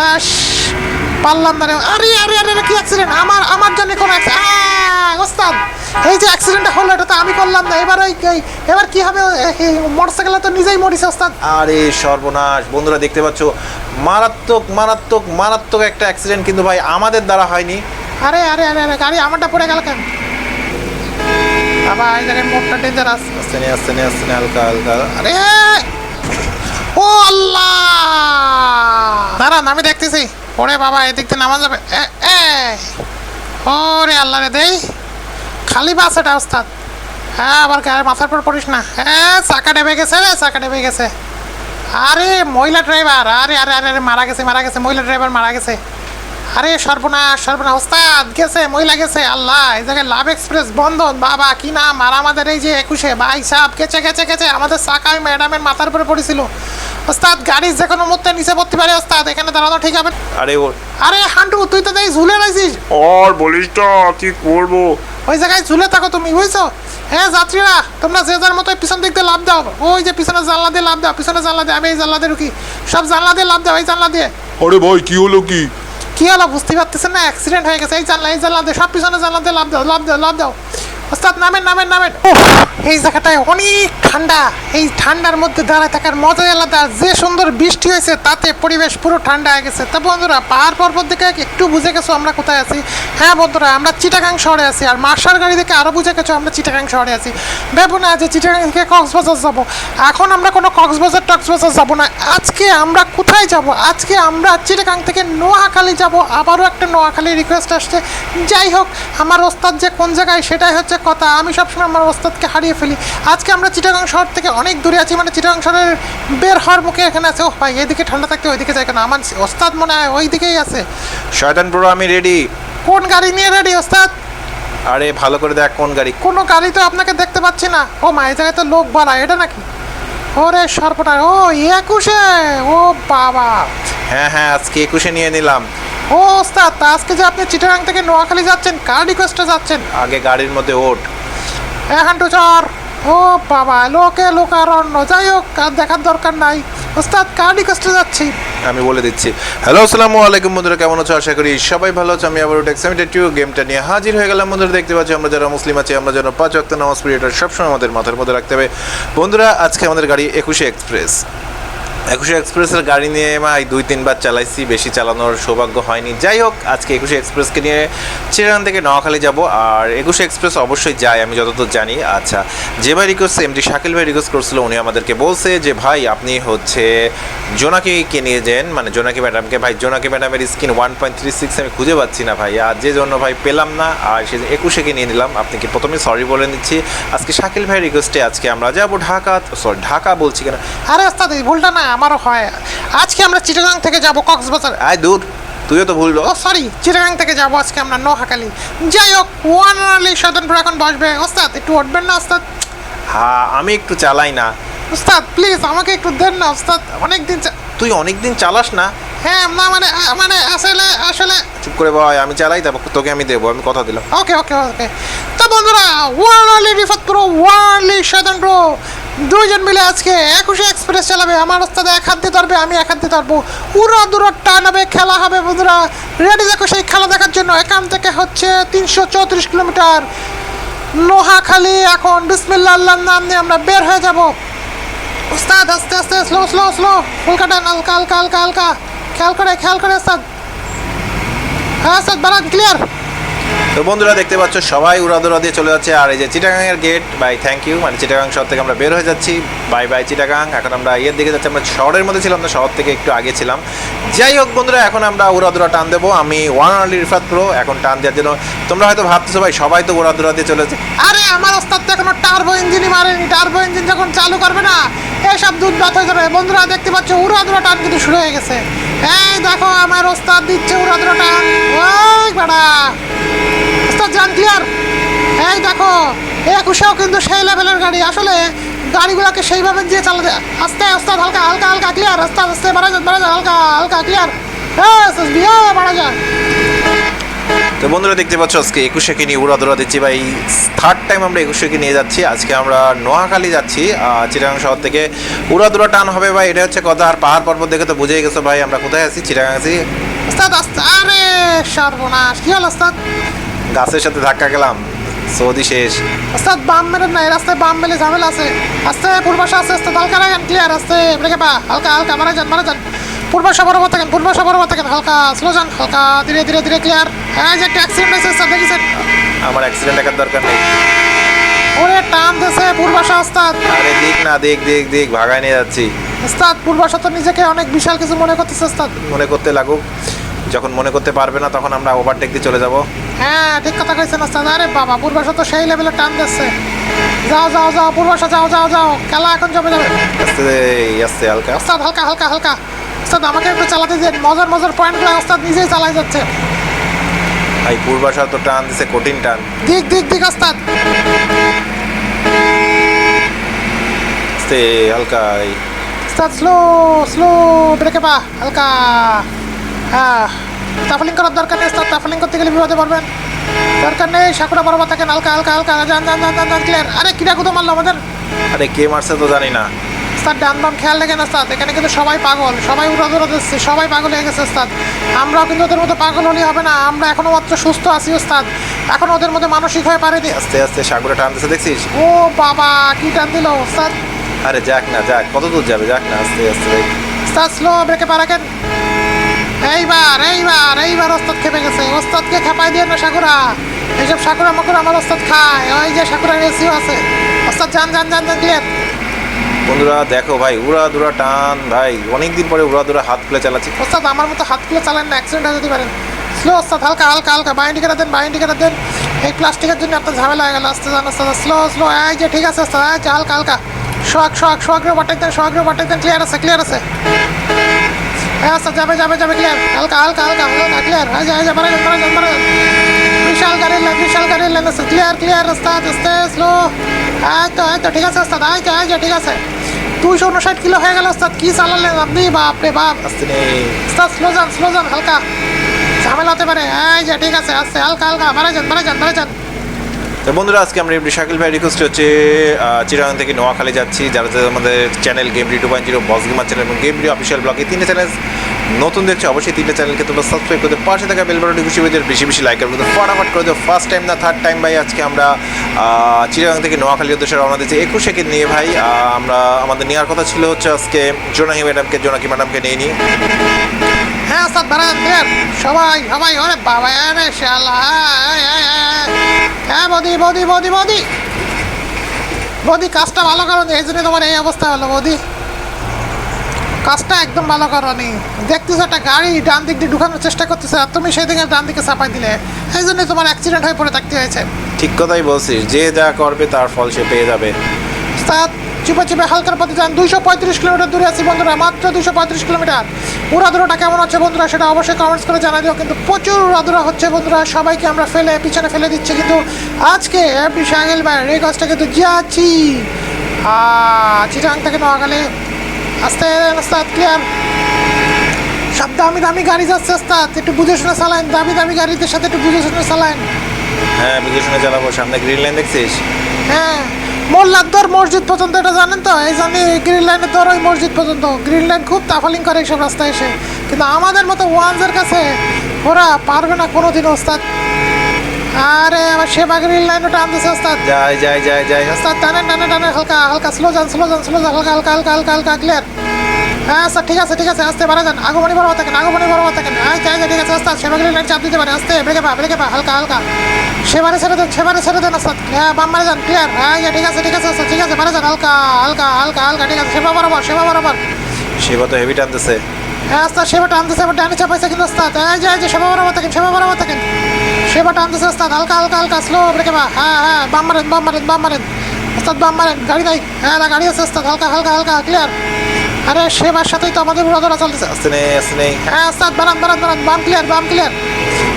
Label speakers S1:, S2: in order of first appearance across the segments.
S1: আস, পারলাম না আরে আরে আরে কি অ্যাক্সিডেন্ট আমার আমার জন্য কোনো ওস্তাদ এই যে অ্যাক্সিডেন্টটা হলো এটা তো আমি করলাম না। এবার ওই এবার কি হবে? মোটরসাইকেল তো নিজেই মরিছে ওস্তাদ।
S2: আরে সর্বনাশ। বন্ধুরা দেখতে পাচ্ছ মারাত্মক মারাত্মক মারাত্মক একটা অ্যাক্সিডেন্ট কিন্তু ভাই আমাদের দ্বারা হয়নি।
S1: আরে আরে আরে আরে গাড়ি আমারটা পড়ে গেল কেন? বাবা এই জায়গায় মোটটা ডেঞ্জারাস
S2: আস্তে নে আস্তে নে আস্তে নে হালকা হালকা।
S1: আরে আল্লাহ। দাঁড়ান, আমি দেখতেছি। ওরে বাবা, এদিক থেকে নামা যাবে। ওরে আল্লাহ রে, দেই। খালি বাস এটা, ওস্তাদ। হ্যাঁ আবার গায়ে মাথার পর পড়িস না। হ্যাঁ চাকা ডেবে গেছে রে, চাকা ডেবে গেছে। আরে, মহিলা ড্রাইভার। আরে আরে আরে আরে, মারা গেছে মারা গেছে, মহিলা ড্রাইভার মারা গেছে। আরে, সর্বনাশ সর্বনাশ, ওস্তাদ, গেছে, মহিলা গেছে, আল্লাহ। এই জায়গায় লাভ এক্সপ্রেস বন্ধন, বাবা, কি নাম। আর আমাদের এই যে একুশে ভাই সাহেব, গেছে গেছে গেছে। আমাদের চাকায় ম্যাডামের মাথার উপরে পড়েছিল। ওস্তাদ গাড়ি যে কোনো মুহূর্তে নিচে পড়তে পারে ওস্তাদ এখানে দাঁড়ানো ঠিক হবে
S2: আরে ওর
S1: আরে হান্টু তুই তো তাই ঝুলে রয়েছিস।
S3: আর বলিস না কি করব?
S1: ওই জায়গায় ঝুলে থাকো তুমি বুঝছ? হ্যাঁ যাত্রীরা তোমরা যে যার মতো পিছন দিক দিয়ে লাভ দাও। ওই যে পিছনে জানলা দিয়ে লাভ দাও পিছনে জানলা দিয়ে আমি এই জানলা দিয়ে ঢুকি। সব জানলা দিয়ে লাভ দাও এই জানলা দিয়ে।
S3: আরে ভাই কি হলো কি?
S1: কি হলো বুঝতে পারতেছেন না? অ্যাক্সিডেন্ট হয়ে গেছে এই জানলা এই জানলা দিয়ে সব পিছনে জানলা দিয়ে লাভ দাও লাভ দাও লাভ দাও। ওস্তাদ নামেন নামেন নামেন। উফ, এই জায়গাটায় অনেক ঠান্ডা। এই ঠান্ডার মধ্যে দাঁড়ায় থাকার মজাই আলাদা। যে সুন্দর বৃষ্টি হয়েছে তাতে পরিবেশ পুরো ঠান্ডা হয়ে গেছে। তা বন্ধুরা পাহাড় পর্বত দেখে একটু বুঝে গেছো আমরা কোথায় আছি? হ্যাঁ বন্ধুরা আমরা চিটাগাং শহরে আছি। আর মার্শাল গাড়ি দেখে আরও বুঝে গেছো আমরা চিটাগাং শহরে আছি। ভেবো না যে চিটাগাং থেকে কক্সবাজার যাব। এখন আমরা কোনো কক্সবাজার টক্সবাজার যাব না। আজকে আমরা কোথায় যাব? আজকে আমরা চিটাগাং থেকে নোয়াখালী যাব। আবারও একটা নোয়াখালী রিকোয়েস্ট আসছে। যাই হোক আমার ওস্তাদ যে কোন জায়গায় সেটাই হচ্ছে কথা আমি সবসময় আমার ওস্তাদকে হারিয়ে ফেলি। আজকে আমরা চিটাগাং শহর থেকে অনেক দূরে আছি মানে চিটাগাং শহরের বের হওয়ার মুখে এখানে আছে ও ভাই এদিকে ঠান্ডা থাকতে ওইদিকে যায় কেন আমার ওস্তাদ মনে হয় ওই দিকেই আছে।
S2: শয়তান পুরো আমি রেডি
S1: কোন গাড়ি নিয়ে রেডি ওস্তাদ?
S2: আরে ভালো করে দেখ কোন গাড়ি।
S1: কোনো গাড়ি তো আপনাকে দেখতে পাচ্ছি না। ও মা এই জায়গায় তো লোক বাড়া এটা নাকি? ওরে সর্বটা ও একুশে ও বাবা।
S2: হ্যাঁ হ্যাঁ আজকে একুশে নিয়ে নিলাম।
S1: ও ওস্তাদ আজকে যে আপনি চিটাগাং থেকে নোয়াখালী যাচ্ছেন কার রিকোয়েস্টে যাচ্ছেন?
S2: আগে গাড়ির মধ্যে ওঠ।
S1: হ্যাঁ হান্টু চর। ও বাবা লোকে লোকারণ্য। যাই হোক আর দেখার দরকার নাই। ওস্তাদ কার রিকোয়েস্টে যাচ্ছি?
S2: আমি বলে দিচ্ছি। হ্যালো আসসালামু আলাইকুম বন্ধুরা কেমন আছো? আশা করি সবাই ভালো আছো। আমি আবার টেক্সামিটেড টু গেমটা নিয়ে হাজির হয়ে গেলাম। বন্ধুরা দেখতে পাচ্ছি আমরা যারা মুসলিম আছি আমরা যেন পাঁচ ওয়াক্ত নামাজ পড়ি এটা সবসময় আমাদের মাথার মধ্যে রাখতে হবে। বন্ধুরা আজকে আমাদের গাড়ি একুশে এক্সপ্রেস একুশে এক্সপ্রেসের গাড়ি নিয়ে আমি দুই, তিনবার চালাইছি, বেশি চালানোর সৌভাগ্য হয়নি। যাই হোক, আজকে একুশে এক্সপ্রেসকে নিয়ে চিরান থেকে নোয়াখালী যাব। আর একুশে এক্সপ্রেস অবশ্যই যায়, আমি যতদূর জানি। আচ্ছা যে ভাই রিকোয়েস্ট এমডি শাকিল ভাই রিকোয়েস্ট করছিল, উনি আমাদেরকে বলছে যে, ভাই, আপনি হচ্ছে জোনাকিকে নিয়ে যান। মানে জোনাকি ম্যাডামকে, ভাই, জোনাকি ম্যাডামের skin one point three six আমি খুঁজে পাচ্ছি না, ভাই। আর যে জন্য ভাই পেলাম না, আর সে একুশেকে নিয়ে নিলাম আপনাকে প্রথমে সরি বলে নিচ্ছি? আজকে শাকিল ভাই রিকোয়েস্টে আজকে আমরা যাব ঢাকা। সরি ঢাকা বলছি কেন?
S1: আরে ওস্তাদ এই ভুলটা না আমারও হয়। আজকে আমরা চিটাগাং থেকে যাব কক্সবাজার।
S2: আয় দূর তুইও তো ভুললো
S1: ও সরি চিটাগাং থেকে যাব আজকে আমরা নোয়াখালী যাই হোক ওয়ান আর্লি স্বতন্ত্র এখন বসবে। ওস্তাদ একটু উঠবেন না ওস্তাদ?
S2: হ্যাঁ আমি একটু চালাই না।
S1: ওস্তাদ প্লিজ আমাকে একটু দেন না ওস্তাদ। অনেক দিন
S2: তুই অনেকদিন চালাস না?
S1: হ্যাঁ না মানে মানে আসলে আসলে
S2: চুপ করে ভাই আমি চালাই তারপর তোকে আমি দেবো আমি কথা দিলাম।
S1: ওকে ওকে ওকে তো বন্ধুরা ওয়ান আর্লি রিফাত প্রো ওয়ান আর্লি স্বতন্ত্র দুইজন মিলে আজকে একুশে এক্সপ্রেস চালাবে। আমার ওস্তাদ এক হাত দিয়ে ধরবে, আমি এক হাত দিয়ে ধরবো। উড়ো দূর টান হবে খেলা হবে বন্ধুরা। রেডি দেখো সেই খেলা দেখার জন্য। এখান থেকে হচ্ছে তিনশো চৌত্রিশ কিলোমিটার। নোহাখালী এখন বিসমিল্লা আল্লাহর নাম নিয়ে আমরা বের হয়ে যাব। ওস্তাদ, আস্তে আস্তে স্লো স্লো স্লো ফুলকাটান হালকা হালকা হালকা হালকা। খেয়াল করে খেয়াল করে স্যার হ্যাঁ স্যার বারান ক্লিয়ার
S2: তো বন্ধুরা, দেখতে পাচ্ছ সবাই উড়াদুরা দিয়ে চলে যাচ্ছে। আর এই যে চিটাগাংয়ের গেট বাই থ্যাংক ইউ মানে চিটাগাং শহর থেকে আমরা বের হয়ে যাচ্ছি। Bye bye Chittagong. এখন আমরা ইয়ের দিকে যাচ্ছি। আমরা শহরের মধ্যে ছিলাম না শহর থেকে একটু আগে ছিলাম। যাই হোক বন্ধুরা, এখন আমরা উড়াদুরা টান দেবো। আমি ওয়ান আর্লি রিফাত প্রো এখন টান দেওয়ার জন্য। তোমরা হয়তো ভাবতেছো, ভাই, সবাই তো উড়াদুরা দিয়ে চলে যাচ্ছে।
S1: আরে, আমার ওস্তাদ তো এখনও টার্বো ইঞ্জিনই মারেনি। টার্বো ইঞ্জিন যখন চালু করবে না, এসব দুধ ভাত হয়ে যাবে। বন্ধুরা, দেখতে পাচ্ছ, উড়াদুরা টান কিন্তু শুরু হয়ে গেছে। এই দেখো, আমার ওস্তাদ দিচ্ছে উড়াদুরা টান। ওই বেড়া। ক্লিয়ার এই দেখো একুশেও কিন্তু সেই লেভেলের গাড়ি। আসলে গাড়িগুলোকে সেইভাবে দিয়ে চালাতে আস্তে ওস্তাদ হালকা হালকা হালকা ক্লিয়ার আস্তে আস্তে বাড়া যায় বাড়া যায় হালকা হালকা ক্লিয়ার হ্যাঁ বাড়া যায়
S2: তো বন্ধুরা দেখতে পাচ্ছ আজকে একুশেকে নিয়ে উড়া দৌড়া দিচ্ছি। ভাই থার্ড টাইম আমরা একুশেকে নিয়ে যাচ্ছি। আজকে আমরা নোয়াখালী যাচ্ছি চিটাগাং শহর থেকে। উড়া দৌড়া টান হবে ভাই এটা হচ্ছে কথা। আর পাহাড় পর্বত দেখে তো বুঝেই গেছো ভাই আমরা কোথায় আছি? চিটাগাং আছি।
S1: আরে সর্বনাশ। কি হলো ওস্তাদ?
S2: গাছের সাথে ধাক্কা গেলাম সৌদি শেষ।
S1: ওস্তাদ বাম মেরে না এই রাস্তায় বাম মেলে ঝামেলা আছে। আস্তে পূর্বাশা আস্তে হালকা রাখেন ক্লিয়ার আস্তে ব্রেকে পা হালকা হালকা মারা যান মারা যান। পূর্বাশা বরাবর থাকেন পূর্বাশা বরাবর থাকেন হালকা স্লো যান হালকা ধীরে ধীরে ধীরে ক্লিয়ার হ্যাঁ যে একটা অ্যাক্সিডেন্ট হয়েছে দেখেছেন?
S2: আমার অ্যাক্সিডেন্ট দেখার দরকার নেই।
S1: ওরে টান দিয়েছে পূর্বাশা ওস্তাদ।
S2: আরে দেখ না দেখ দেখ দেখ ভাগায় নিয়ে যাচ্ছি।
S1: ওস্তাদ পূর্বাশা তো নিজেকে অনেক বিশাল কিছু মনে করতেছে ওস্তাদ।
S2: মনে করতে লাগুক। যখন মনে করতে পারবে না তখন আমরা ওভারটেক দিয়ে চলে যাব।
S1: হ্যাঁ ঠিক কথা কইছেন ওস্তাদ আরে বাবা পূর্বাশা তো সেই লেভেলে টান দিচ্ছে যাও যাও যাও পূর্বাশা যাও যাও যাও। খেলা এখন জমে যাবে।
S2: আস্তে আস্তে হালকা।
S1: ওস্তাদ হালকা হালকা হালকা। ওস্তাদ আমাকে একটু চালাতে দিন। মজার মজার পয়েন্টগুলো ওস্তাদ নিজেই চালাই যাচ্ছে।
S2: ভাই পূর্বাশা তো টান দিছে কঠিন টান।
S1: দিক দিক দিক ওস্তাদ।
S2: আস্তে হালকা
S1: ওস্তাদ স্লো স্লো ব্রেকে পা হালকা। হ্যাঁ তাফলিং করার দরকার নেই তাফলিং করতে গেলে বিপদে পড়বেন। দরকার নেই সাকুরা বরাবর থাকেন হালকা হালকা হালকা যান যান যান যান ক্লিয়ার আরে কিরা কুতো মারলো আমাদের?
S2: আরে কে মারছে তো জানি না।
S1: স্যার ডান বাম খেয়াল রেখে না ওস্তাদ এখানে কিন্তু সবাই পাগল সবাই উড়া দৌড়া দিচ্ছে সবাই পাগল হয়ে গেছে ওস্তাদ আমরাও কিন্তু ওদের মতো পাগল হলে হবে না। আমরা এখনও মাত্র সুস্থ আছি ওস্তাদ এখন ওদের মধ্যে মানসিক হয়ে পারেনি
S2: আস্তে আস্তে সাগরে টান দিছে দেখছিস?
S1: ও বাবা কি টান দিল স্যার।
S2: আরে যাক না যাক কত দূর যাবে? যাক না আস্তে আস্তে
S1: ওস্তাদ স্লো ব্রেকে পা রাখেন এইবার এইবার এইবার ওস্তাদ খেপে গেছে। ওস্তাদকে খেপাই দিয়ে না সাকুরা। এইসব সাকুরা মাকুরা আমার ওস্তাদ খায়। ওই যে সাকুরা রেসিও আছে। ওস্তাদ যান যান যান যান ক্লিয়ার
S2: বন্ধুরা দেখো ভাই উড়া দুরা টান ভাই। অনেকদিন পরে উড়া দুরা হাত খুলে চালাচ্ছি।
S1: ওস্তাদ আমার মতো হাত খুলে চালান না অ্যাক্সিডেন্ট হয়ে যেতে পারেন স্লো ওস্তাদ হালকা হালকা হালকা। বাইন্ড কেটে দেন বাইন্ড কেটে দেন। এই প্লাস্টিকের জন্য আপনার ঝামেলা হয়ে গেল। আস্তে যান আস্তে স্লো স্লো এই যে ঠিক আছে ওস্তাদ এই যে হালকা হালকা। সোয়াগ সোয়াগ সোয়াগ্রে বাটাই দেন সোয়াগ্রে বাটাই দেন। ক্লিয়ার আছে ক্লিয়ার আছে। হ্যাঁ ওস্তাদ যাবে যাবে যাবে ক্লিয়ার হালকা হালকা হালকা হালকা ক্লিয়ার এই যে এই যে মারা যান মারা যান মারা যান বিশাল গাড়ি লাইন বিশাল গাড়ি লাইন আছে ক্লিয়ার ক্লিয়ার ওস্তাদ আস্তে স্লো এই তো এই তো ঠিক আছে ওস্তাদ এই যে এই যে ঠিক আছে দুইশো উনষাট কিলো হয়ে গেল ওস্তাদ কি চালালেন আপনি বাপ রে বাপ
S2: আস্তে নেই
S1: স্যার স্লো যান স্লো যান হালকা ঝামেলা হতে পারে এই যে ঠিক আছে আস্তে হালকা হালকা মারা যান মারা যান মারা যান
S2: তো বন্ধুরা, আজকে আমরা এমনি শাকিল ভাই রিকোয়েস্ট হচ্ছে চিরাং থেকে নোয়াখালী যাচ্ছি। যারা যারা আমাদের channel game two point zero boss gamer channel এবং গেম অফিসিয়াল ব্লগ তিনটে চ্যানেল নতুন দেখছ, অবশ্যই তিনটে চ্যানেলকে তোমরা সাবস্ক্রাইব করতে পাশে থাকা বেল বাটনটি খুশি হয়ে বেশি বেশি লাইক করতে ফটাফট করে দেবো ফার্স্ট টাইম না থার্ড টাইম ভাই, আজকে আমরা চিরাং থেকে নোয়াখালী উদ্দেশ্যে রওনা দিচ্ছি একুশেকে নিয়ে ভাই। আমরা, আমাদের নেওয়ার কথা ছিল হচ্ছে আজকে জোনাকি ম্যাডামকে জোনাকি ম্যাডামকে নিয়ে নিই
S1: হ্যাঁ সবাই সবাই বাবা শালা। হ্যাঁ বদি বদি বদি বদি। বদি কাজটা ভালো করো এই জন্য তোমার এই অবস্থা হলো বদি। কাজটা একদম ভালো করনি দেখতেছো একটা গাড়ি ডান দিক দিয়ে ঢুকানোর চেষ্টা করতেছে আর তুমি সেই দিকে ডান দিকে চাপাই দিলে। এই জন্য তোমার অ্যাক্সিডেন্ট হয়ে পড়ে থাকতে হয়েছে।
S2: ঠিক কথাই বলছিস যে যা করবে তার ফল সে পেয়ে যাবে।
S1: সাত চিপে চিপে হালকার পথে যান। দুইশো পঁয়ত্রিশ কিলোমিটার দূরে আছি বন্ধুরা মাত্র দুইশো পঁয়ত্রিশ কিলোমিটার। উড়াদুরাটা কেমন হচ্ছে বন্ধুরা সেটা অবশ্যই কমেন্টস করে জানা দিও কিন্তু প্রচুর উড়াদুরা হচ্ছে বন্ধুরা সবাইকে আমরা ফেলে পিছনে ফেলে দিচ্ছি কিন্তু আজকে এমপি সাহেল ভাই এই কাজটা কিন্তু যাচ্ছি চিটাং থেকে নোয়াখালী। আস্তে আস্তে ক্লিয়ার সব দামি দামি গাড়ি যাচ্ছে ওস্তাদ একটু বুঝে শুনে চালান দামি দামি গাড়িদের সাথে একটু বুঝে শুনে চালান।
S2: হ্যাঁ বুঝে শুনে চালাবো সামনে গ্রিন লাইন দেখছিস?
S1: হ্যাঁ। মোল্লাদ্দর মসজিদ পর্যন্ত এটা জানেন তো? এই জানি গ্রিন লাইনের দর ওই মসজিদ পর্যন্ত। গ্রিন লাইন খুব তাফালিং করে এইসব রাস্তায় এসে। কিন্তু আমাদের মতো ওয়ানসের কাছে ওরা পারবে না কোনো দিন ওস্তাদ। আরে আমার সেবা গ্রিন লাইন ওটা আনতেছে ওস্তাদ।
S2: যাই যাই যাই যাই।
S1: ওস্তাদ টানে টানে টানে হালকা হালকা স্লো যান স্লো যান স্লো যান হালকা হালকা হালকা হালকা হালকা ক্লিয়ার হ্যাঁ স্যার ঠিক আছে ঠিক আছে আস্তে বাড়া যান। আগমনী বরাবর থাকেন আগমনী বরাবর থাকেন হ্যাঁ যাই যাই ঠিক আছে ওস্তাদ সেবা গ্রিন লাইন চাপ দিতে পারে। আস্তে ব্রেকে পা ব্রেকে পা হালকা হালকা। সেবারে ছেড়ে দেন সেবারে ছেড়ে দেন ওস্তাদ হ্যাঁ বাম মারে যান ক্লিয়ার হ্যাঁ ঠিক আছে ঠিক আছে ওস্তাদ ঠিক আছে মারে যান হালকা হালকা হালকা হালকা ঠিক আছে। সেবা বরাবর সেবা বরাবর।
S2: সেবা তো হেভি টানতেছে।
S1: হ্যাঁ ওস্তাদ সেবা টানতেছে এবার ডানে চাপাইছে কিন্তু ওস্তাদ এই যে এই যে সেবা বরাবর থাকেন সেবা বরাবর থাকেন। সেবা টানতেছে ওস্তাদ হালকা হালকা হালকা স্লো ব্রেকে পা। হ্যাঁ হ্যাঁ বাম মারেন বাম মারেন বাম মারেন। ওস্তাদ বাম মারেন গাড়ি নাই। হ্যাঁ না গাড়ি আছে ওস্তাদ হালকা হালকা হালকা ক্লিয়ার আরে সেবার সাথেই তো আমাদের উড়াদোড়া চলতেছে
S2: আসতে নেই আসতে নেই
S1: হ্যাঁ ওস্তাদ বারান বারান বারান বাম ক্লিয়ার বাম ক্লিয়ার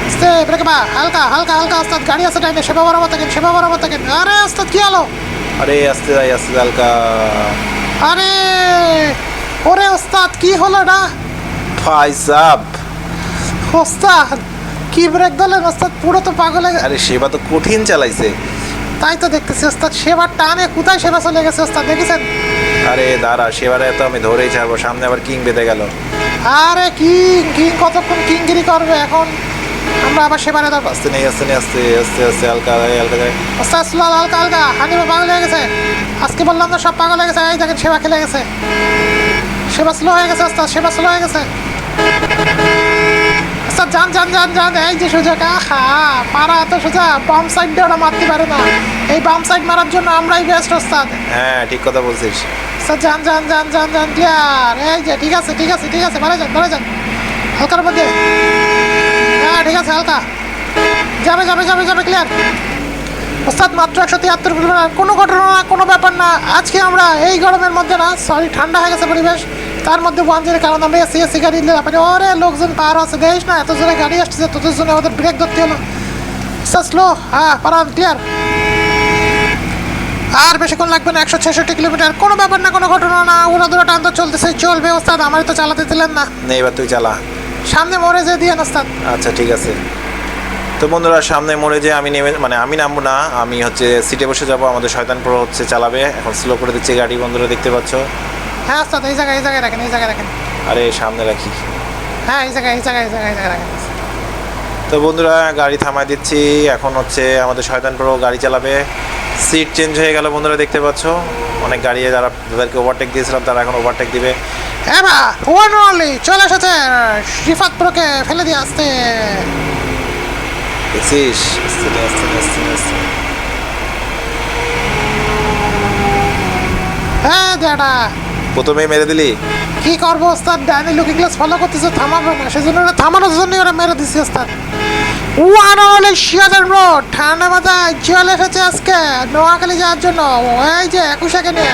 S1: আস্তে ব্রেকে পা হালকা হালকা হালকা ওস্তাদ গাড়ি আছে টাইমে সেবা বরাবর থাকেন সেবা বরাবর থাকেন আরে ওস্তাদ কি হলো?
S2: আরে আসতে যাই আসতে হালকা।
S1: আরে ওরে ওস্তাদ কি হলো না?
S2: ভাই সাব
S1: ওস্তাদ কি ব্রেক দিলেন ওস্তাদ পুরো তো পাগল
S2: আরে সেবা তো কঠিন চালাইছে।
S1: তাই তো দেখতেছি ওস্তাদ। সেবার টানে কোথায় সেবা চলে গেছে ওস্তাদ? দেখেছেন?
S2: আরে দাঁড়া সেবারে তো আমি ধরেই ছাড়বো সামনে আবার কিং বেঁধে গেল।
S1: আরে কিং কিং কতক্ষণ কিংগিরি করবে এখন? আমরা আবার সেবারে ধরবো
S2: আস্তে নেই আস্তে নেই আস্তে আস্তে আস্তে হালকা হালকা গায়ে।
S1: ওস্তাদ স্লো হালকা হালকা হানিবা পাগল হয়ে গেছে। আজকে বললাম না সব পাগল হয়ে গেছে। এই দেখেন সেবা খেলে গেছে। সেবা স্লো হয়ে গেছে ওস্তাদ সেবা স্লো হয়ে গেছে। ওস্তাদ যান যান যান যান। এই যে সুযোগ আহা মারা এত সোজা বাম সাইড দিয়ে ওরা মারতে পারে না। এই বাম সাইড মারার জন্য আমরাই বেস্ট ওস্তাদ।
S2: হ্যাঁ ঠিক কথা বলছিস।
S1: স্যার যান যান যান যান যান ক্লিয়ার এই যে ঠিক আছে ঠিক আছে ঠিক আছে ধরে যান ধরে যান। হালকার মধ্যে। হ্যাঁ ঠিক আছে হালকা। যাবে যাবে যাবে যাবে ক্লিয়ার ওস্তাদ মাত্র একশো তিয়াত্তর কিলোমিটার কোনো ঘটনা না কোনো ব্যাপার না। আজকে আমরা এই গরমের মধ্যে না সরি ঠান্ডা হয়ে গেছে পরিবেশ। তার মধ্যে ওয়ানজের কারণ আমরা এসি এসি গাড়ি নিলে আপনি ওরে লোকজন পার আছে দেখিস না এত জোরে গাড়ি আসছে তোদের জন্য আমাদের ব্রেক ধরতে হলো। স্লো হ্যাঁ পারান ক্লিয়ার আর বেশিক্ষণ লাগবে না একশো ছেষট্টি কিলোমিটার। কোনো ব্যাপার না কোনো ঘটনা না উড়া দুরা টান তো চলতেছে চলবে ওস্তাদ আমার তো চালাতে দিলেন না।
S2: নে এবার তুই চালা।
S1: সামনে মরে যে দিয়ে ওস্তাদ।
S2: আচ্ছা ঠিক আছে। তো বন্ধুরা সামনে মোড়ে যে আমি নেমে মানে আমি নামবো না আমি হচ্ছে সিটে বসে যাব আমাদের শয়তান প্রো হচ্ছে চালাবে। এখন স্লো করে দিচ্ছে গাড়ি বন্ধুরা দেখতে পাচ্ছ।
S1: হ্যাঁ ওস্তাদ এই জায়গায় এই জায়গায় রাখেন এই জায়গায় রাখেন।
S2: আরে সামনে রাখি।
S1: হ্যাঁ এই জায়গায় এই জায়গায় এই জায়গায় এই জায়গায় রাখেন।
S2: তো বন্ধুরা গাড়ি থামায় দিচ্ছি। এখন হচ্ছে আমাদের শয়তান প্রো গাড়ি চালাবে। সিট চেঞ্জ হয়ে গেল বন্ধুরা দেখতে পাচ্ছ? অনেক গাড়ি যারা যাদেরকে ওভারটেক দিয়েছিলাম তারা এখন ওভারটেক দিবে।
S1: এবার ওয়ান অনলি চলে এসেছে। রিফাত প্রোকে ফেলে দিয়ে আসতে।
S2: দেখছিস? আস্তে আস্তে আস্তে আস্তে
S1: হ্যাঁ দাদা
S2: প্রথমেই মেরে দিলি?
S1: কি করব ওস্তাদ? ডাইনি লুকিং গ্লাস ফলো করতেছে থামাবে না। সেজন্য ওরা থামানোর জন্যই ওরা মেরে দিচ্ছে ওস্তাদ। ওয়ান অনলি শিয়াজান রোড ঠান্ডা মাথায় চলে এসেছে আজকে নোয়াখালী যাওয়ার জন্য। এই যে একুশাকে নিয়ে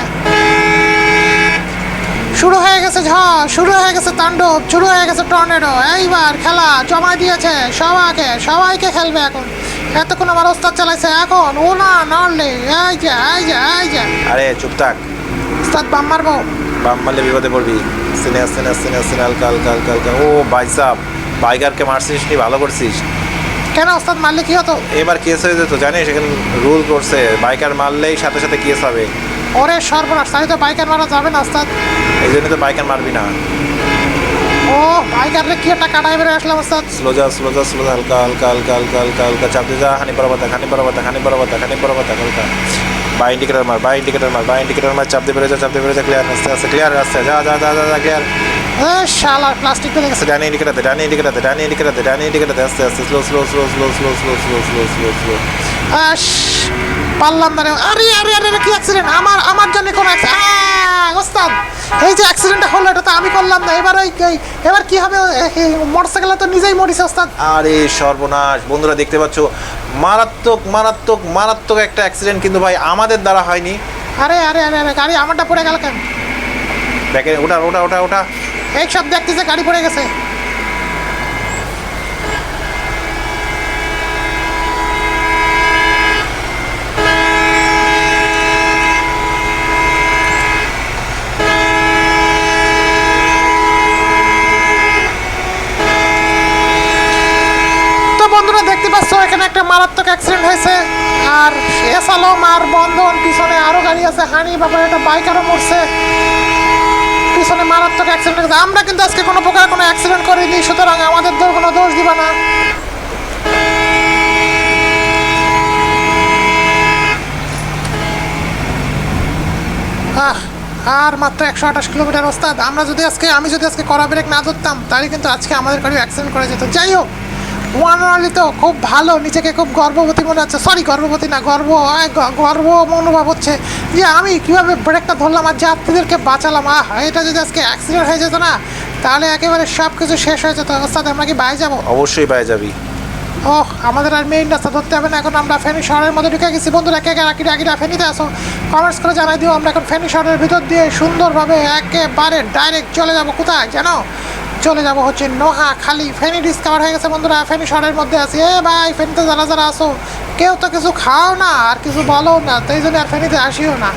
S1: শুরু হয়ে গেছে ঝড় শুরু হয়ে গেছে তাণ্ডব শুরু হয়ে গেছে টর্নেডো। এইবার খেলা জমা দিয়েছে সবাইকে সবাইকে খেলবে এখন। এতক্ষণ আমার ওস্তাদ চালাইছে এখন ও না নড়লে। এই যে এই যে এই যে।
S2: আরে চুপ থাক।
S1: ওস্তাদ বাম মারবো।
S2: বাম মারলে বিপদে পড়বি। আস্তে নে, আস্তে নে, আস্তে নে, আস্তে নে, হালকা হালকা হালকা হালকা ও ভাই সাহ বাইকারকে মারছিস নি ভালো করছিস?
S1: কেন ওস্তাদ মারলে কি হতো?
S2: এবার কেস হয়ে যেত জানিস? এখানে রুল করছে বাইকার মারলেই সাথে সাথে কেস হবে।
S1: ওরে সর্বনাশ তাই তো বাইকার মারা যাবে না ওস্তাদ।
S2: এই জন্য তো বাইকার মারবি না।
S1: ও বাইকারে কি একটা কাটাই বেড়ে আসলাম ওস্তাদ?
S2: স্লো যা স্লো যা স্লো হালকা হালকা হালকা হালকা হালকা হালকা চাপতে যা হানি পরবতা হানি পরবতা হানি পরবতা হানি পরবতা হালকা। বাই ইন্ডিকেটার মার বাই ইন্ডিকেটার মার বাই ইন্ডিকেটার মার চাপ দিয়ে বেড়ে যা চাপ দিয়ে বেড়ে যা ক্লিয়ার আস্তে আস্তে ক্লিয়ার আস্তে যা যা যা যা যা ক্লিয়ার
S1: শালা প্লাস্টিক বেড়ে গেছে।
S2: ডানি ইন্ডিকেটার দে ডানি ইন্ডিকেটার দে ডানি ইন্ডিকেটার দে ডানি ইন্ডিকেটার দে আস্তে আস্তে slow slow slow slow slow slow slow slow slow slow
S1: আশ পারলাম না আরে আরে আরে আরে, কি অ্যাক্সিডেন্ট আমার আমার জন্য কোন অ্যাক্সিডেন্ট ওস্তাদ। এই যে অ্যাক্সিডেন্টটা হলো এটা তো আমি করলাম না। এবার ওই এই- এবার কি হবে? মোটরসাইকেলে তো নিজেই মরিছে ওস্তাদ।
S2: আরে সর্বনাশ। বন্ধুরা দেখতে পাচ্ছ মারাত্মক মারাত্মক মারাত্মক একটা অ্যাক্সিডেন্ট কিন্তু ভাই আমাদের দ্বারা হয়নি।
S1: আরে আরে আরে আরে গাড়ি আমারটা পড়ে গেল কেন?
S2: দেখে ওটা ওটা ওটা ওটা।
S1: এই সব দেখতেছে গাড়ি পড়ে গেছে তো বন্ধুরা দেখতে পাচ্ছ এখানে একটা মারাত্মক অ্যাক্সিডেন্ট হয়েছে। আর এস আলম আর বন্ধন, পিছনে আরও গাড়ি আছে। হানি বাবা একটা বাইক আরও মরছে। পিছনে মারাত্মক অ্যাক্সিডেন্ট হয়েছে। আমরা কিন্তু আজকে কোনো প্রকার কোনো অ্যাক্সিডেন্ট করিনি, সুতরাং আমাদের দোষ কোনো দোষ দিবা না। আর মাত্র একশো আঠাশ কিলোমিটার, ওস্তাদ। আমরা যদি আজকে আমি যদি আজকে কড়া ব্রেক না ধরতাম, তাহলে কিন্তু আজকে আমাদের গাড়ি অ্যাক্সিডেন্ট করে যেত। যাই হোক ওয়ান অনলি তো খুব ভালো নিজেকে খুব গর্ববতী মনে হচ্ছে। সরি গর্ববতী না গর্ব গর্ব অনুভব হচ্ছে। যে আমি কীভাবে ব্রেকটা ধরলাম আর যাত্রীদেরকে বাঁচালাম? আহ এটা যদি আজকে অ্যাক্সিডেন্ট হয়ে যেত না তাহলে একেবারে সব কিছু শেষ হয়ে যেত। ওস্তাদ আমরা কি বাই যাব?
S2: অবশ্যই পায়ে যাবি।
S1: ও আমাদের আর মেইন রাস্তা ধরতে হবে না। এখন আমরা ফেনী শহরের মধ্যে ঢুকে গেছি। বন্ধুরা কে কে রাকিটা আকিটা ফেনীতে আসো। কমেন্টস করে জানাই দিও। আমরা এখন ফেনী শহরের ভিতর দিয়ে সুন্দরভাবে একেবারে ডাইরেক্ট চলে যাব। কোথায়? জানো? চলে যাব হচ্ছে নোহা খালি ফেনী ডিসকাভার হয়ে গেছে বন্ধুরা ফেনি শহরের মধ্যে আছি। এ ভাই ফেনীতে যারা যারা আসো কেউ তো কিছু খাও না আর কিছু বলো না তাই জন্য আর ফেনীতে আসিও না।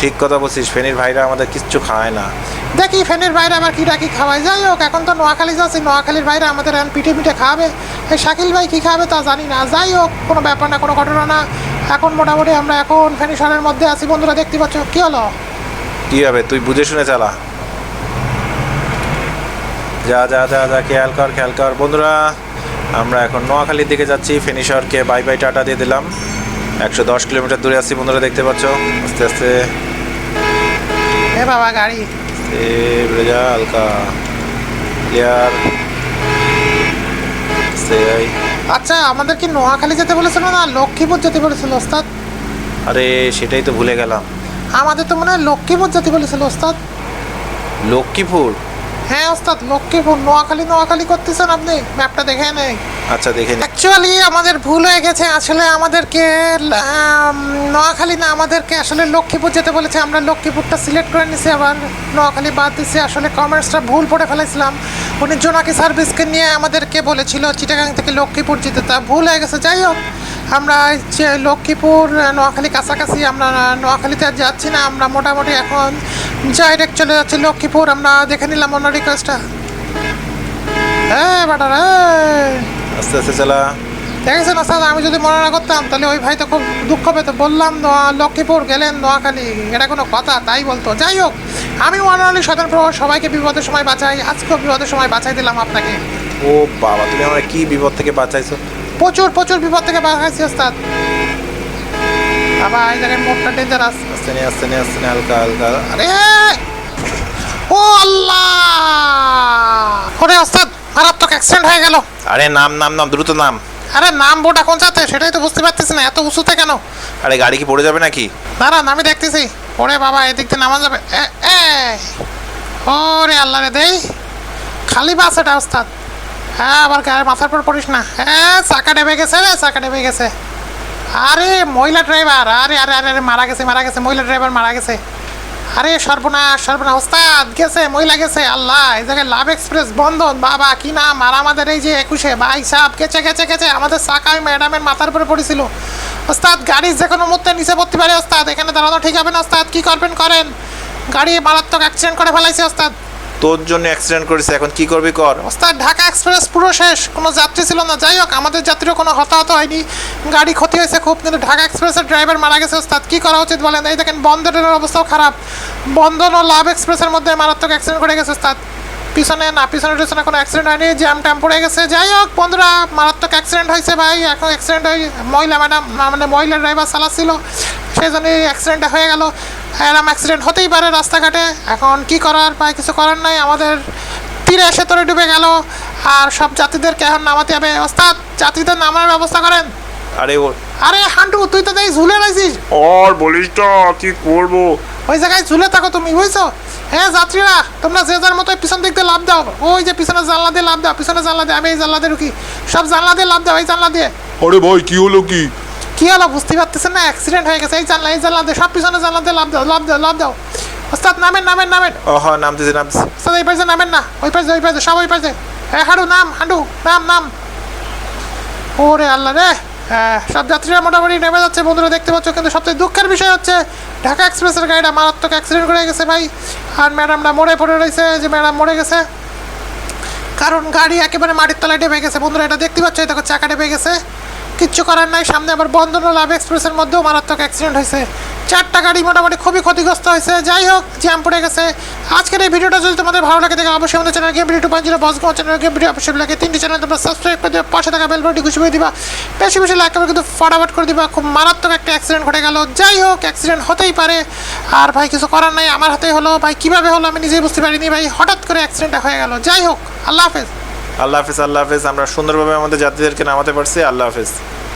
S2: ঠিক কথা বলছিস ফেনীর ভাইরা আমাদের কিচ্ছু খায় না।
S1: দেখি ফ্যানের বাইরে আবার কি ডাকি খাওয়াই যাই হোক এখন তো নোয়াখালী যাচ্ছি নোয়াখালীর ভাইরা আমাদের এখন পিঠে পিঠে খাওয়াবে এই শাকিল ভাই কী খাবে তা জানি না। যাই হোক কোনো ব্যাপার না কোনো ঘটনা না। এখন মোটামুটি আমরা এখন ফ্যানিশনের মধ্যে আছি বন্ধুরা দেখতে পাচ্ছ কী হলো?
S2: কি হবে? তুই বুঝে শুনে চালা। যা যা যা যা খেয়াল কর খেয়াল কর। বন্ধুরা আমরা এখন নোয়াখালীর দিকে যাচ্ছি। ফিনিশরকে বাই বাই টাটা দিয়ে দিলাম। একশো দশ কিলোমিটার দূরে আছি বন্ধুরা দেখতে পাচ্ছ? আস্তে আস্তে।
S1: এ বাবা গাড়ি।
S2: এ ব্রেজা হালকা ক্লিয়ার
S1: আচ্ছা আমাদের কি নোয়াখালী যেতে বলেছিল না লক্ষ্মীপুর যেতে বলেছিল ওস্তাদ?
S2: আরে সেটাই তো ভুলে গেলাম।
S1: আমাদের তো মনে হয় লক্ষ্মীপুর যেতে বলেছিল ওস্তাদ।
S2: লক্ষ্মীপুর?
S1: হ্যাঁ ওস্তাদ লক্ষ্মীপুর নোয়াখালী নোয়াখালী করতেছেন আপনি? ম্যাপটা দেখে নেই?
S2: আচ্ছা দেখে
S1: অ্যাকচুয়ালি আমাদের ভুল হয়ে গেছে। আসলে আমাদেরকে আম, নোয়াখালী না আমাদেরকে আসলে লক্ষ্মীপুর যেতে বলেছে। আমরা লক্ষ্মীপুরটা সিলেক্ট করে নিছি আবার নোয়াখালী বাদ দিছি। আসলে কমার্সটা ভুল পড়ে ফেলেছিলাম উনি জোনাকি সার্ভিসকে নিয়ে আমাদেরকে বলেছিল চিটাগাং থেকে লক্ষ্মীপুর যেতে। তা ভুল হয়ে গেছে যাই হোক। আমরা যে লক্ষ্মীপুর নোয়াখালী কাছাকাছি আমরা নোয়াখালীতে আর যাচ্ছি না। আমরা মোটামুটি এখন ডাইরেক্ট চলে যাচ্ছি লক্ষ্মীপুর। আমরা দেখে নিলাম অন্য রিকোয়েস্টটা হ্যাঁ বাটার
S2: আস্তে আস্তে চালা।
S1: দেখেছেন স্যার আমি যদি মনে না করতাম তাহলে ওই ভাই তো খুব দুঃখ পেত। বললাম নোয়া- লক্ষ্মীপুর গেলেন নোয়াখালী এটা কোনো কথা তাই বলতো। যাই হোক আমি ওয়ানালি স্বতন্ত্র প্রভু সবাইকে বিপদের সময় বাঁচাই। আজকেও বিপদের সময় বাঁচাই দিলাম আপনাকে।
S2: ও বাবা তুমি আমার কি বিপদ থেকে বাঁচাইছো?
S1: প্রচুর প্রচুর বিপদ থেকে বাঁচাইছি ওস্তাদ। বাবা এই জায়গায় মোটটা ডেঞ্জারাস
S2: আস্তে নিয়ে আস্তে নিয়ে আস্তে নিয়ে হালকা হালকা।
S1: আরে ও আল্লাহ। ওরে ওস্তাদ মারাত্মক অ্যাক্সিডেন্ট হয়ে গেল।
S2: আরে নাম নাম নাম দ্রুত নাম।
S1: আরে নাম বোর্ডটা কোন চাতে সেটাই তো বুঝতে পারতেছি না এত উঁচুতে কেন?
S2: আরে গাড়ি কি পড়ে যাবে নাকি?
S1: দাঁড়ান আমি দেখতেছি। ওরে বাবা এদিক দিয়ে নামা যাবে। এ, এ। ওরে আল্লাহ রে দেই। খালি বাস এটা ওস্তাদ। হ্যাঁ আবার গায়ে মাথার পর পড়িস না। হ্যাঁ চাকা ডেবে গেছে রে চাকা ডেবে গেছে। আরে মহিলা ড্রাইভার আরে আরে আরে আরে মারা গেছে মারা গেছে মহিলা ড্রাইভার মারা গেছে। আরে সর্বনাশ সর্বনাশ। ওস্তাদ, গেছে, মহিলা গেছে, আল্লাহ, এই জায়গায় লাভ এক্সপ্রেস বন্ধন, বাবা, কি নাম? আর আমাদের এই যে একুশে ভাই সাহেব কেচে কেচে কেচে আমাদের সাকাই ম্যাডামের মাথার উপরে পড়েছিল। ওস্তাদ, গাড়ি যে কোনো মুহূর্তে নিচে পড়তে পারে, ওস্তাদ। এখানে দাঁড়ানো ঠিক হবে না, ওস্তাদ। কী করবেন, করেন। গাড়ি মারাত্মক অ্যাক্সিডেন্ট করে ফেলাইছে, ওস্তাদ।
S2: তোর জন্য অ্যাক্সিডেন্ট করেছে, এখন কি করবি কর?
S1: ওস্তাদ, ঢাকা এক্সপ্রেস পুরো শেষ। কোনো যাত্রী ছিল না। যাই হোক, আমাদের যাত্রীর কোনো হতাহত হয়নি। গাড়ি ক্ষতি হয়েছে খুব, কিন্তু ঢাকা এক্সপ্রেসের ড্রাইভার মারা গেছে। ওস্তাদ, কী করা উচিত বলেন? এই দেখেন বন্ধ ট্রেনের অবস্থাও খারাপ। বন্ধন ও লাভ এক্সপ্রেসের মধ্যে মারাত্মক অ্যাক্সিডেন্ট করে গেছে, ওস্তাদ। পিছনে না পিছনে টিছনে কোনো অ্যাক্সিডেন্ট হয়নি জ্যাম ট্যাম পড়ে গেছে। যাই হোক বন্ধুরা মারাত্মক অ্যাক্সিডেন্ট হয়েছে ভাই। এখন অ্যাক্সিডেন্ট হয়ে মহিলা ম্যাডাম মানে মহিলা ড্রাইভার চালাচ্ছিল। সেই জন্যই অ্যাক্সিডেন্টটা হয়ে গেল। এরম অ্যাক্সিডেন্ট হতেই পারে রাস্তাঘাটে। এখন কি করার ভাই কিছু করার নাই। আমাদের তীরে এসে তোরে ডুবে গেল। আর সব যাত্রীদেরকে এখন নামাতে হবে? ওস্তাদ যাত্রীদের নামানোর ব্যবস্থা করেন।
S2: আরে ও
S1: আরে হান্টু তুই তো তাই ঝুলে রয়েছিস।
S3: আর বলিস না কি করব?
S1: ওই জায়গায় ঝুলে থাকো তুমি বুঝছ? হ্যাঁ যাত্রীরা তোমরা যে যার মতো পিছন দিক দিয়ে লাভ দাও। ওই যে পিছনে জানলা দিয়ে লাভ দাও পিছনে জানলা দিয়ে আমি এই জানলা দিয়ে ঢুকি। সব জানলা দিয়ে লাভ দাও এই জানলা দিয়ে।
S3: আরে ভাই কি হলো কি?
S1: কি হলো বুঝতে পারতেছেন না? অ্যাক্সিডেন্ট হয়ে গেছে এই জানলা এই জানলা দিয়ে সব পিছনে জানলা দিয়ে লাভ দাও লাভ দাও লাভ দাও। ওস্তাদ নামেন নামেন নামেন।
S2: ও হ্যাঁ নামতেছে নামতেছে।
S1: ওস্তাদ এই পাশে নামেন না ওই পাশে ওই পাশে সব ওই পাশে। হ্যাঁ হাঁটু নাম হাঁটু নাম নাম। ওরে আল্লাহ রে! সব যাত্রীরা মোটামুটি নেমে যাচ্ছে। বন্ধুরা দেখতে পাচ্ছ, কিন্তু সবচেয়ে দুঃখের বিষয় হচ্ছে, ঢাকা এক্সপ্রেসের গাড়িটা মারাত্মক অ্যাক্সিডেন্ট করে গেছে ভাই। আর ম্যাডামরা মরে পড়ে রয়েছে যে ম্যাডাম মরে গেছে। কারণ গাড়ি একেবারে মাটির তলায় ডেবে গেছে। বন্ধুরা এটা দেখতে পাচ্ছ দেখো চাকা ডেবে গেছে। কিচ্ছু করার নাই, সামনে আবার বন্ধন লাভ এক্সপ্রেসের মধ্যেও মারাত্মক অ্যাক্সিডেন্ট হয়েছে। চারটা গাড়ি মোটামুটি খুবই ক্ষতিগ্রস্ত হয়েছে। যাই হোক, জ্যাম পড়ে গেছে। আজকের এই ভিডিওটা যদি তোমাদের ভালো লাগে, দেখে অবশ্যই আমাদের channel game video two point zero boss channel game video অবশ্যই লাগে। তিনটি চ্যানেল তোমরা সাবস্ক্রাইব করে দিবা পাশে থাকা বেল বাটনটি ঘুষিয়ে দিবা। বেশি বেশি লাইক করে কিন্তু ফটাফট করে দিবা। খুব মারাত্মক একটা অ্যাক্সিডেন্ট ঘটে গেল। যাই হোক অ্যাক্সিডেন্ট হতেই পারে। আর ভাই, কিছু করার নাই। আমার হাতে হলো। ভাই, কীভাবে হলো আমি নিজেই বুঝতে পারিনি ভাই। হঠাৎ করে অ্যাক্সিডেন্টটা হয়ে গেল। যাই হোক, আল্লাহ হাফেজ।
S2: আল্লাহ হাফিজ, আল্লাহ হাফেজ। আমরা সুন্দরভাবে আমাদের যাত্রীদেরকে নামাতে পারছি। আল্লাহ হাফিজ।